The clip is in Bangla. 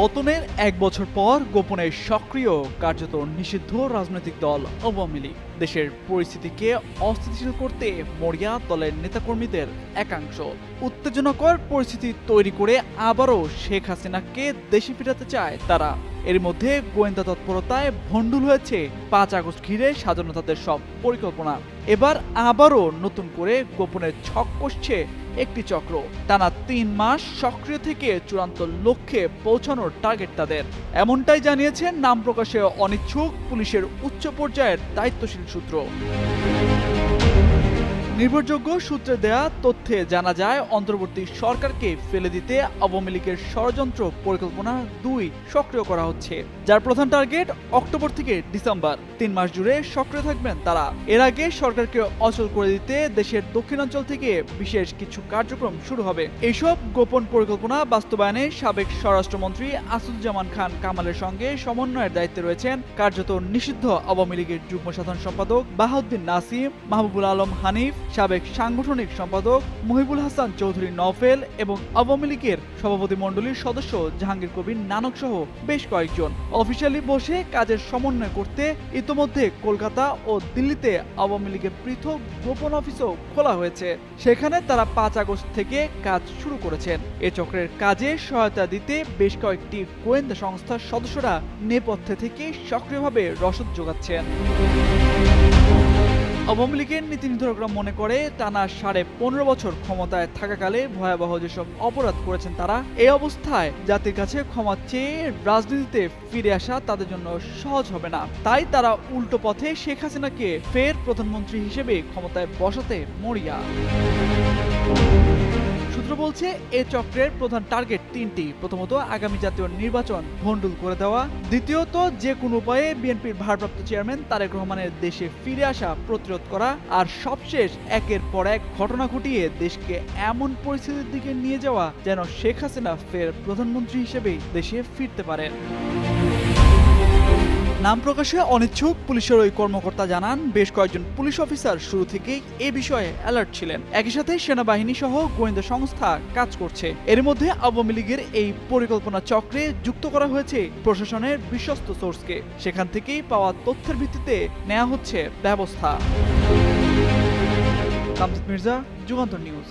পতনের এক বছর পর গোপনে সক্রিয়, কার্যত নিষিদ্ধ রাজনৈতিক দল আওয়ামী লীগ। দেশের পরিস্থিতিকে অস্থিতিশীল করতে মরিয়া দলের নেতাকর্মীদের একাংশ। উত্তেজনাকর পরিস্থিতি তৈরি করে আবারও শেখ হাসিনাকে দেশে ফিরাতে চায় তারা। এর মধ্যে গোয়েন্দা তৎপরতায় ভণ্ডুল হয়েছে। পাঁচ আগস্ট ঘিরে সাজানো তাদের সব পরিকল্পনা। এবার আবারও নতুন করে গোপনে ছক কষছে একটি চক্র। টানা তিন মাস সক্রিয় থেকে চূড়ান্ত লক্ষ্যে পৌঁছানোর টার্গেট তাদের। এমনটাই জানিয়েছেন নাম প্রকাশে অনিচ্ছুক পুলিশের উচ্চ পর্যায়ের দায়িত্বশীল সূত্র। নির্ভরযোগ্য সূত্রে দেয়া তথ্যে জানা যায়, অন্তর্বর্তী সরকারকে ফেলে দিতে আওয়ামী লীগের ষড়যন্ত্র পরিকল্পনা দুই সক্রিয় করা হচ্ছে। যার প্রধান টার্গেট অক্টোবর থেকে ডিসেম্বর। তিন মাস জুড়ে সক্রিয় থাকবেন তারা। এর আগে সরকারকে অচল করে দিতে দেশের দক্ষিণাঞ্চল থেকে বিশেষ কিছু কার্যক্রম শুরু হবে। এইসব গোপন পরিকল্পনা বাস্তবায়নে সাবেক স্বরাষ্ট্রমন্ত্রী আসাদুজ্জামান খান কামালের সঙ্গে সমন্বয়ের দায়িত্বে রয়েছেন কার্যত নিষিদ্ধ আওয়ামী লীগের যুগ্ম সাধারণ সম্পাদক বাহাউদ্দিন নাসিম, মাহবুবুল আলম হানিফ সাবেক সাংগঠনিক সম্পাদক মহিবুল হাসান চৌধুরী নফেল এবং আওয়ামী লীগের সভাপতি মণ্ডলীর সদস্য জাহাঙ্গীর কবির নানক সহ বেশ কয়েকজন। অফিসিয়ালি বসে কাজের সমন্বয় করতে ইতোমধ্যে কলকাতা ও দিল্লিতে আওয়ামী লীগের পৃথক গোপন অফিসও খোলা হয়েছে। সেখানে তারা পাঁচ আগস্ট থেকে কাজ শুরু করেছেন। এ চক্রের কাজে সহায়তা দিতে বেশ কয়েকটি গোয়েন্দা সংস্থার সদস্যরা নেপথ্যে থেকে সক্রিয়ভাবে রসদ যোগাচ্ছেন। আওয়ামী লীগের নীতি নির্ধারকরা মনে করে টানা সাড়ে পনেরো বছর ক্ষমতায় থাকাকালে ভয়াবহ যেসব অপরাধ করেছেন তারা, এই অবস্থায় জাতির কাছে ক্ষমা চেয়ে রাজনীতিতে ফিরে আসা তাদের জন্য সহজ হবে না। তাই তারা উল্টো পথে শেখ হাসিনাকে ফের প্রধানমন্ত্রী হিসেবে ক্ষমতায় বসাতে মরিয়া। সূত্র বলছে, এ চক্রের প্রধান টার্গেট তিনটি। প্রথমত, আগামী জাতীয় নির্বাচন ভণ্ডুল করে দেওয়া। দ্বিতীয়ত, যে কোনো উপায়ে বিএনপির ভারপ্রাপ্ত চেয়ারম্যান তারেক রহমানের দেশে ফিরে আসা প্রতিরোধ করা আর সবশেষ একের পর এক ঘটনা ঘটিয়ে দেশকে এমন পরিস্থিতির দিকে নিয়ে যাওয়া যেন শেখ হাসিনা ফের প্রধানমন্ত্রী হিসেবে দেশে ফিরতে পারেন। নাম প্রকাশে অনিচ্ছুক পুলিশের ওই কর্মকর্তা জানান, বেশ কয়েকজন পুলিশ অফিসার শুরু থেকেই এ বিষয়ে অ্যালার্ট ছিলেন। একই সাথে সেনাবাহিনী সহ গোয়েন্দা সংস্থা কাজ করছে। এর মধ্যে আওয়ামী লীগের এই পরিকল্পনা চক্রে যুক্ত করা হয়েছে প্রশাসনের বিশ্বস্ত সোর্সকে। সেখান থেকেই পাওয়া তথ্যের ভিত্তিতে নেওয়া হচ্ছে ব্যবস্থা। মির্জা, যুগান্তর নিউজ।